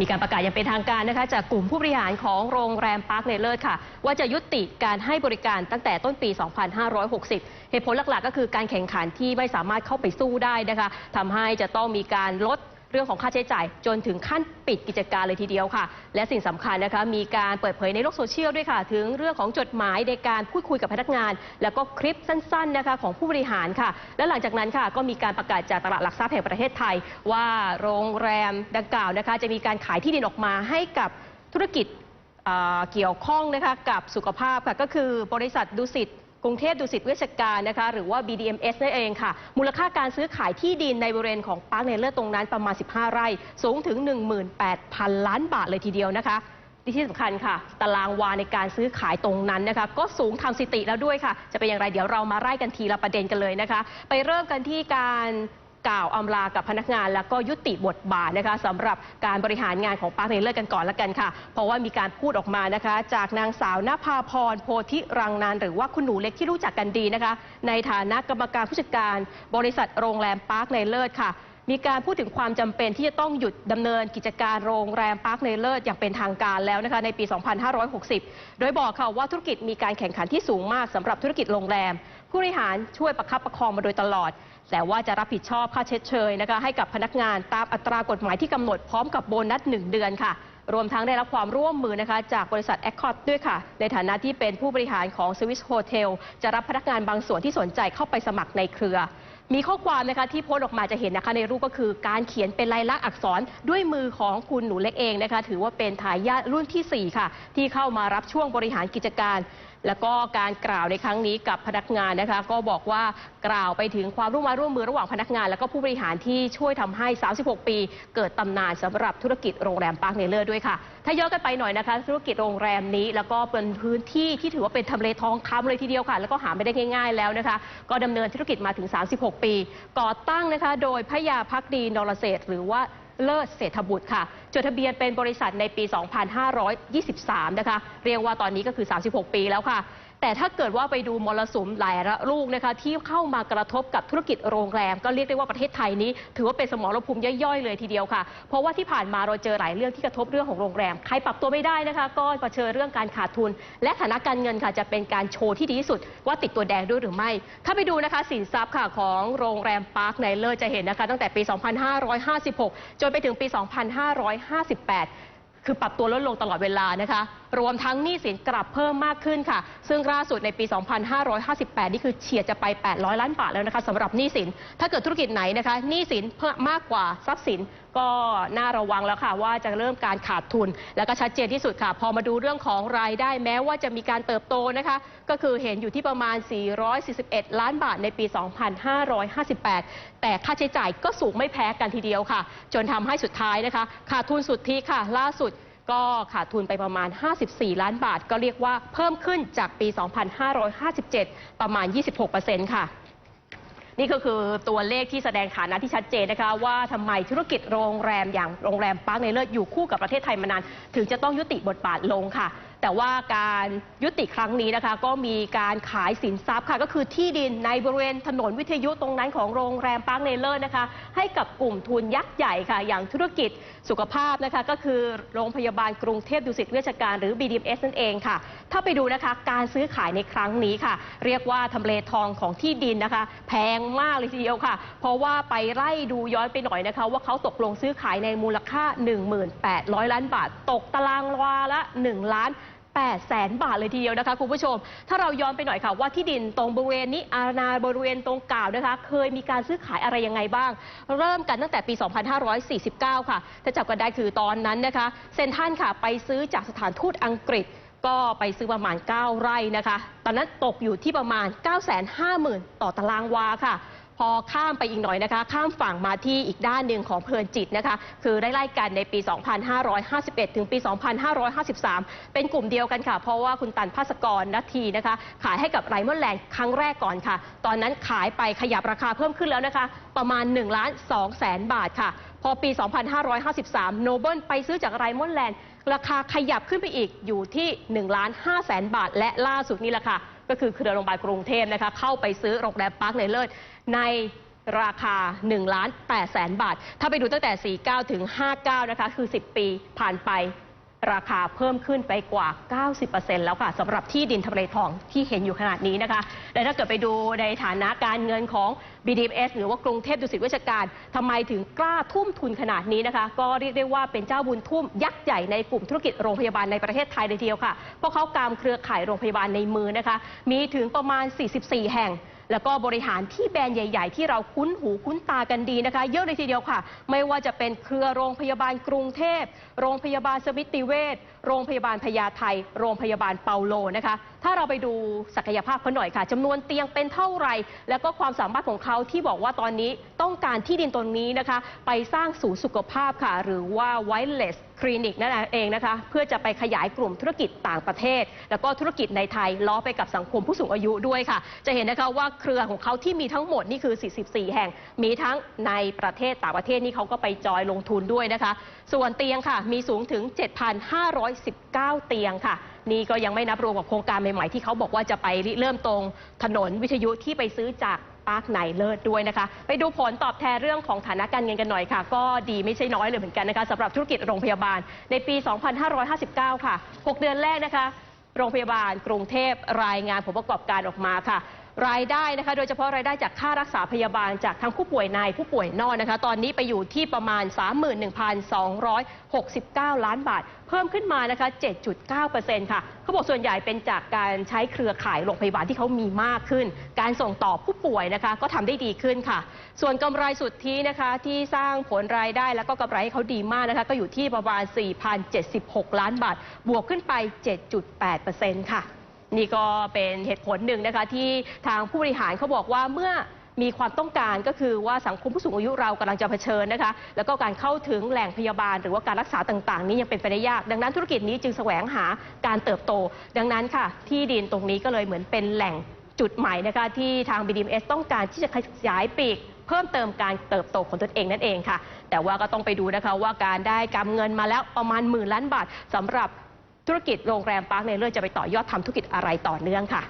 มีการประกาศอย่างเป็นทางการนะคะ จากกลุ่มผู้บริหารของโรงแรมพาร์คเลเลิศค่ะ ว่าจะยุติการให้บริการตั้งแต่ต้นปี 2560 เหตุผลหลักๆ ก็คือการแข่งขันที่ไม่สามารถเข้าไปสู้ได้นะคะทำให้จะต้องมีการลด เรื่องของค่าใช้จ่ายจนถึงขั้นปิดกิจการเลยทีเดียวค่ะ และสิ่งสำคัญนะคะมีการเปิดเผยในโลกโซเชียลด้วยค่ะ ถึงเรื่องของจดหมายในการพูดคุยกับพนักงาน แล้วก็คลิปสั้นๆนะคะของผู้บริหารค่ะ และหลังจากนั้นค่ะก็มีการประกาศจากตลาดหลักทรัพย์แห่งประเทศไทย ว่าโรงแรมดังกล่าวนะคะจะมีการขายที่ดินออกมาให้กับธุรกิจเกี่ยวข้องนะคะกับสุขภาพค่ะก็คือบริษัทดุสิต กรุงเทพดุสิตเวชการนะคะหรือว่า BDMS นั่นเองค่ะ มูลค่าการซื้อขายที่ดินในบริเวณของปาร์คเนเลอร์ตรงนั้นประมาณ 15 ไร่ สูงถึง 18,000 ล้านบาทเลยทีเดียวนะคะที่สำคัญค่ะ ตารางวาในการซื้อขายตรงนั้นนะคะ ก็สูงทำสิติแล้วด้วยค่ะ จะเป็นอย่างไรเดี๋ยวเรามาไล่กันทีละประเด็นกันเลยนะคะ ไปเริ่มกันที่การ กล่าวอำลากับพนักงาน แล้วก็ยุติบทบาทนะคะสำหรับการบริหารงานของปาร์คเนเลอร์กันก่อนละกันค่ะ เพราะว่ามีการพูดออกมานะคะ จากนางสาวนภาพรโพธิรังนานหรือว่าคุณหนูเล็กที่รู้จักกันดีนะคะ ในฐานะกรรมการผู้จัดการบริษัทโรงแรมปาร์คเนเลอร์ค่ะมีการพูดถึงความจำเป็นที่จะต้องหยุดดำเนินกิจการโรงแรมปาร์คเนเลิศอย่างเป็นทางการแล้วนะคะในปี 2560 โดยบอกค่ะว่าธุรกิจมีการแข่งขันที่สูงมากสำหรับธุรกิจโรงแรม ผู้บริหารช่วยประคับประคองมาโดยตลอด แต่ว่าจะรับผิดชอบค่าเช็ดเชยนะคะให้กับพนักงานตามอัตรากฎหมายที่กำหนดพร้อมกับโบนัส 1 เดือนค่ะ รวมทั้งได้รับความร่วมมือนะคะจากบริษัทแอคคอร์ดด้วยค่ะ ในฐานะที่เป็นผู้บริหารของสวิสโฮเทลจะรับพนักงานบางส่วนที่สนใจเข้าไปสมัครในเครือ มีข้อความนะคะที่โพสต์ออกมาจะเห็นนะคะในรูปก็คือการเขียนเป็นลายลักษณ์อักษรด้วยมือของคุณหนูเล็กเองนะคะถือว่าเป็นทายาทรุ่นทีสี่ 4 ค่ะ ที่เข้ามารับช่วงบริหารกิจการ แล้วก็การกล่าวในครั้งนี้กับพนักงานนะคะ ก็บอกว่ากล่าวไปถึงความร่วมมือร่วมมือระหว่างพนักงาน แล้วก็ผู้บริหารที่ช่วยทำให้ 36 ปี เกิดตำนานสำหรับธุรกิจโรงแรมปาร์คเนเลอร์ด้วยค่ะ ถ้าย้อนกันไปหน่อยนะคะ ธุรกิจโรงแรมนี้ แล้วก็เป็นพื้นที่ที่ถือว่าเป็นทำเลทองคำเลยทีเดียวค่ะ แล้วก็หาไม่ได้ง่าย ๆ แล้วนะคะ ก็ดำเนินธุรกิจมาถึง 36ปี ก่อตั้งนะคะโดยพระยาพักดีนรเศษหรือว่าเลิศเศรษฐบุตรค่ะจดทะเบียนเป็นบริษัทในปี 2523 นะคะ เรียกว่าตอนนี้ก็คือ 36 ปีแล้วค่ะ แต่ถ้าเกิดว่าไปดูมรสุมหลายระลูกนะคะที่เข้ามากระทบกับธุรกิจโรงแรม ก็เรียกได้ว่าประเทศไทยนี้ ถือว่าเป็นสมรภูมิย่อยๆเลยทีเดียวค่ะ เพราะว่าที่ผ่านมาเราเจอหลายเรื่องที่กระทบเรื่องของโรงแรม ใครปรับตัวไม่ได้นะคะ ก็เผชิญเรื่องการขาดทุน และฐานะการเงินค่ะจะเป็นการโชว์ที่ดีที่สุด ว่าติดตัวแดงด้วยหรือไม่ ถ้าไปดูนะคะสินทรัพย์ค่ะของโรงแรมปาร์คไนเลอร์จะเห็นนะคะตั้งแต่ปี 2556 จนไปถึงปี 2, 2558คือปรับตัวลดลงตลอดเวลานะคะ รวมทั้งหนี้สินกลับเพิ่มมากขึ้นค่ะ ซึ่งล่าสุดในปี 2558 นี่คือเฉียดจะไป 800 ล้านบาทแล้วนะคะสำหรับหนี้สิน ถ้าเกิดธุรกิจไหนนะคะหนี้สินเพิ่มมากกว่าทรัพย์สิน ก็น่าระวังแล้วค่ะ ว่าจะเริ่มการขาดทุน แล้วก็ชัดเจนที่สุดค่ะ พอมาดูเรื่องของรายได้แม้ว่าจะมีการเติบโตนะคะ ก็คือเห็นอยู่ที่ประมาณ 441 ล้านบาทในปี 2558 แต่ค่าใช้จ่ายก็สูงไม่แพ้กันทีเดียวค่ะ จนทำให้สุดท้ายนะคะ ขาดทุนสุดทธิค่ะ ล่าสุดก็ขาดทุนไปประมาณ 54 ล้านบาท ก็เรียกว่าเพิ่มขึ้นจากปี 2557 ประมาณ 26%ค่ะ นี่ก็คือตัวเลขที่แสดงฐานะที่ชัดเจนนะคะ ว่าทำไมธุรกิจโรงแรมอย่างโรงแรมปาร์คในเลิศอยู่คู่กับประเทศไทยมานาน ถึงจะต้องยุติบทบาทลงค่ะ แต่ว่าการยุติครั้งนี้นะคะ ก็มีการขายสินทรัพย์ค่ะ ก็คือที่ดินในบริเวณถนนวิทยุตรงนั้นของโรงแรมปาร์คเนเลอร์นะคะ ให้กับกลุ่มทุนยักษ์ใหญ่ค่ะ อย่างธุรกิจสุขภาพนะคะ ก็คือโรงพยาบาลกรุงเทพดุสิตเวชการหรือ BDMS นั่นเองค่ะ ถ้าไปดูนะคะ การซื้อขายในครั้งนี้ค่ะ เรียกว่าทำเลทองของที่ดินนะคะ แพงมากเลยทีเดียวค่ะ เพราะว่าไปไล่ดูย้อนไปหน่อยนะคะ ว่าเขาตกลงซื้อขายในมูลค่า 1800ล้านบาท ตกตารางวาละ 1 ล้าน 8แสนบาทเลยทีเดียวนะคะคุณผู้ชม ถ้าเราย้อนไปหน่อยค่ะว่าที่ดินตรงบริเวณนี้อาณาบริเวณตรงกล่าวนะคะ เคยมีการซื้อขายอะไรยังไงบ้าง เริ่มกันตั้งแต่ปี 2549 ค่ะถ้าจับกันได้คือตอนนั้นนะคะ เซนทรันค่ะไปซื้อจากสถานทูตอังกฤษก็ไปซื้อประมาณ 9 ไร่นะคะ ตอนนั้นตกอยู่ที่ประมาณ 950,000 ต่อตารางวาค่ะ พอข้ามไปอีกหน่อยนะคะ ข้ามฝั่งมาที่อีกด้านหนึ่งของเพลินจิตนะคะ คือไล่ๆกันในปี 2551 ถึงปี 2553 เป็นกลุ่มเดียวกันค่ะ เพราะว่าคุณตันภาสกรนัททีนะคะ ขายให้กับไรมอนแลนด์ครั้งแรกก่อนค่ะ ตอนนั้นขายไปขยับราคาเพิ่มขึ้นแล้วนะคะ ประมาณ1ล้าน2แสนบาทค่ะ พอปี 2553 โนเบิลไปซื้อจากไรมอนแลนด์ราคาขยับขึ้นไปอีกอยู่ที่1ล้าน5แสนบาท และล่าสุดนี่แหละค่ะ ก็คือเครือโรงพยาบาลกรุงเทพนะคะเข้าไปซื้อโรงแรมปาร์คในเลิศในราคา1ล้าน8แสนบาท ถ้าไปดูตั้งแต่ 49 ถึง 59 นะคะ คือ 10 ปีผ่านไป ราคาเพิ่มขึ้นไปกว่า 90%แล้วค่ะสำหรับที่ดินทำเลทองที่เห็นอยู่ขนาดนี้นะคะ และถ้าเกิดไปดูในฐานะการเงินของ BDMs หรือว่ากรุงเทพดุสิตเวชการทำไมถึงกล้าทุ่มทุนขนาดนี้นะคะ ก็เรียกได้ว่าเป็นเจ้าบุญทุ่มยักษ์ใหญ่ในกลุ่มธุรกิจโรงพยาบาลในประเทศไทยเลยทีเดียวค่ะเพราะเขากามเครือข่ายโรงพยาบาลในมือนะคะ มีถึงประมาณ 44 แห่ง แล้วก็บริหารที่แบรนด์ใหญ่ ๆ ที่เราคุ้นหูคุ้นตากันดีนะคะ เยอะเลยทีเดียวค่ะ ไม่ว่าจะเป็นเครือโรงพยาบาลกรุงเทพ โรงพยาบาลสมิติเวช โรงพยาบาลพญาไทโรงพยาบาลเปาโลนะคะ ถ้าเราไปดูศักยภาพเขาหน่อยค่ะจำนวนเตียงเป็นเท่าไหร่ แล้วก็ความสามารถของเขาที่บอกว่าตอนนี้ต้องการที่ดินตรงนี้นะคะ ไปสร้างศูนย์สุขภาพค่ะ หรือว่า wireless คลินิกนั่นเองนะคะ เพื่อจะไปขยายกลุ่มธุรกิจต่างประเทศ แล้วก็ธุรกิจในไทยล้อไปกับสังคมผู้สูงอายุด้วยค่ะ จะเห็นนะคะว่าเครือของเขาที่มีทั้งหมดนี่คือ 44 แห่ง มีทั้งในประเทศต่างประเทศนี่เขาก็ไปจอยลงทุนด้วยนะคะ ส่วนเตียงค่ะมีสูงถึง 7,500 19 เตียงค่ะ นี่ก็ยังไม่นับรวมกับโครงการใหม่ๆ ที่เขาบอกว่าจะไปริเริ่มตรงถนนวิทยุที่ไปซื้อจากปาร์คไหนเลิศด้วยนะคะ ไปดูผลตอบแทนเรื่องของฐานะการเงินกันหน่อยค่ะ ก็ดีไม่ใช่น้อยเลยเหมือนกันนะคะสำหรับธุรกิจโรงพยาบาลในปี 2559 ค่ะ 6 เดือนแรกนะคะ โรงพยาบาลกรุงเทพรายงานผลประกอบการออกมาค่ะ รายได้นะคะ โดยเฉพาะรายได้จากค่ารักษาพยาบาลจากทั้งผู้ป่วยในผู้ป่วยนอกนะคะ ตอนนี้ไปอยู่ที่ประมาณ 31,269 ล้านบาท เพิ่มขึ้นมานะคะ 7.9%ค่ะเขาบอกส่วนใหญ่เป็นจากการใช้เครือข่ายโรงพยาบาลที่เขามีมากขึ้น การส่งต่อผู้ป่วยนะคะ ก็ทำได้ดีขึ้นค่ะ ส่วนกำไรสุทธินะคะที่สร้างผลรายได้แล้วก็กำไรให้เขาดีมากนะคะ ก็อยู่ที่ประมาณ 4,076 ล้านบาท บวกขึ้นไป 7.8%ค่ะ นี่ก็เป็นเหตุผลหนึ่งนะคะที่ทางผู้บริหารเขาบอกว่าเมื่อมีความต้องการก็คือว่าสังคมผู้สูงอายุเรากำลังจะเผชิญนะคะ แล้วก็การเข้าถึงแหล่งพยาบาล หรือว่าการรักษาต่างๆ นี้ยังเป็นไปได้ยาก ดังนั้นธุรกิจนี้จึงแสวงหาการเติบโต ดังนั้นค่ะ ที่ดินตรงนี้ก็เลยเหมือนเป็นแหล่งจุดใหม่นะคะที่ทาง BDMs ต้องการที่จะขยายปีกเพิ่มเติมการเติบโตของตนเองนั่นเองค่ะ แต่ว่าก็ต้องไปดูนะคะว่าการได้กำเงินมาแล้วประมาณหมื่นล้านบาทสำหรับ ธุรกิจโรงแรมปาร์คเนเลอร์จะไปต่อยอดทำธุรกิจอะไรต่อเนื่องค่ะ